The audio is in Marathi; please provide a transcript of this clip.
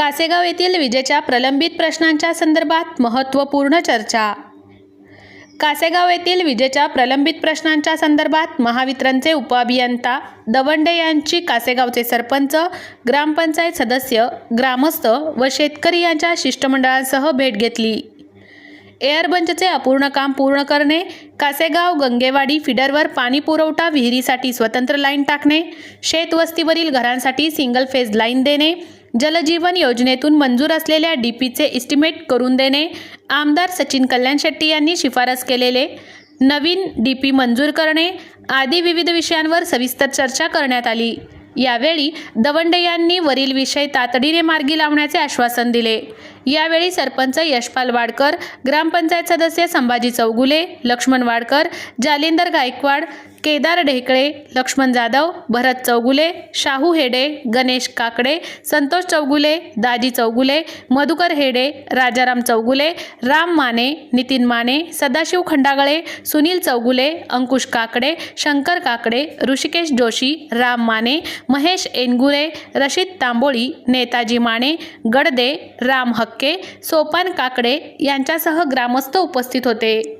कासेगाव येथील विजेच्या प्रलंबित प्रश्नांच्या संदर्भात महत्त्वपूर्ण चर्चा. कासेगाव येथील विजेच्या प्रलंबित प्रश्नांच्या संदर्भात महावितरणचे उपअभियंता दवंडे यांची कासेगावचे सरपंच ग्रामपंचायत सदस्य ग्रामस्थ व शेतकरी यांच्या शिष्टमंडळांसह भेट घेतली. एअरबंचचे अपूर्ण काम पूर्ण करणे कासेगाव गंगेवाडी फिडरवर पाणी पुरवठा विहिरीसाठी स्वतंत्र लाईन टाकणे शेतवस्तीवरील घरांसाठी सिंगल फेज लाईन देणे जलजीवन योजनेतून मंजूर असलेल्या डीपीचे इस्टिमेट करून देणे आमदार सचिन कल्याण शेट्टी यांनी शिफारस केलेले नवीन डीपी मंजूर करणे आदी विविध विषयांवर सविस्तर चर्चा करण्यात आली. यावेळी दवंडे यांनी वरील विषय तातडीने मार्गी लावण्याचे आश्वासन दिले. यावेळी सरपंच यशपाल वाडकर ग्रामपंचायत सदस्य संभाजी चौगुले लक्ष्मण वाडकर जालिंदर गायकवाड केदार ढेकळे लक्ष्मण जाधव भरत चौगुले शाहू हेडे गणेश काकडे संतोष चौगुले दाजी चौगुले मधुकर हेडे राजाराम चौगुले राम माने नितीन माने सदाशिव खंडागळे सुनील चौगुले अंकुश काकडे शंकर काकडे ऋषिकेश जोशी राम माने महेश एनगुरे रशीद तांबोळी नेताजी माने गडदे राम हक्के. सोपान काकडे यांच्यासह ग्रामस्थ उपस्थित होते.